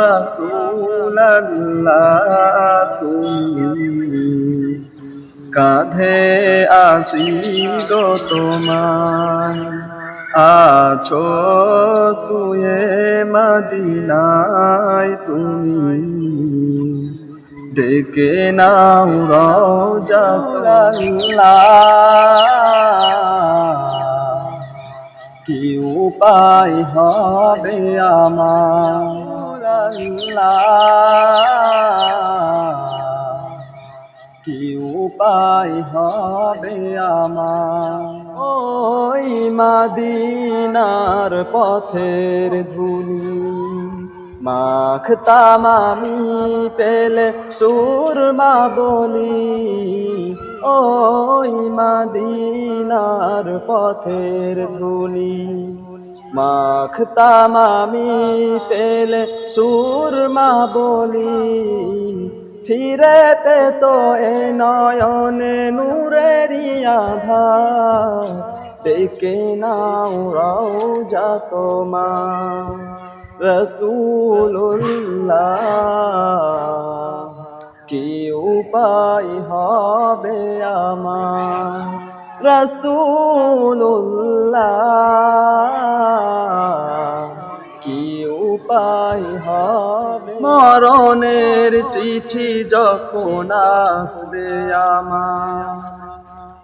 রাসূলাল্লাহ তুমি কাঁধে আসি গো তোমার আছো শুয়ে মদিনায় তুমি। ডেকে নাও রওজা কি উপায় হবে আমার কি উপায় হবে আমার? ওই মাদিনার পথের ধুলি মাখতাম আমি পেলে সুরমা বলি। ওই মাদিনার পথের ধুলি মাখতাম আমি পেলে সুরমা বলি। ফিরে তো এ নয়নে নূরেরই আধার। ডেকে নাও রাও যা তোমা রসুল্লাহ কি উপায় হবে আমার? রসুল্লাহ কি উপায় হবে? মরণের চিঠি যখন আসবে আমার,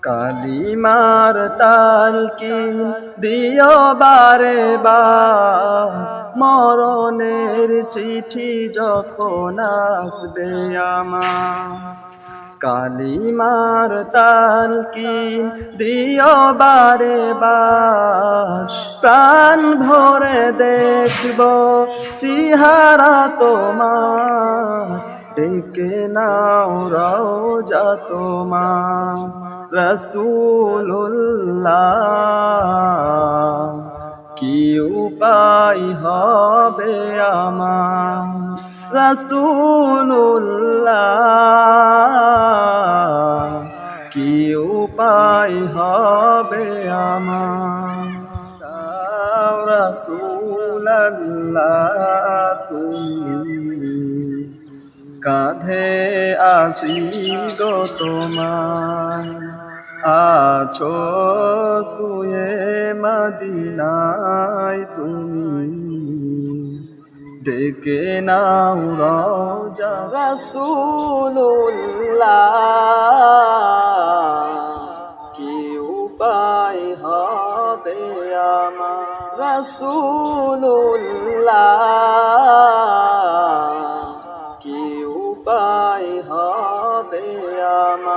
কালিমার তালকিন দিও বারে বার। মরণের চিঠি যখন আসবে আমার কালিমার তালকিন দিও বারে প্রাণ ভরে দেখব চিহারা তোমার। ডেকে নাও রওজা তোমার। রসুল্লাহ কি উপায় হবে আমার রসুল্লাহ কি উপায় হবে আমার? রসুল্লাহ তুমি। কাঁধে আসি গো তোমার। আছো শুয়ে মদিনায় তুমি। ডেকে নাও রওজা রসুল্লাহ কি উপায় হবে আমার রসুল্লাহ কি উপায় হবে আমার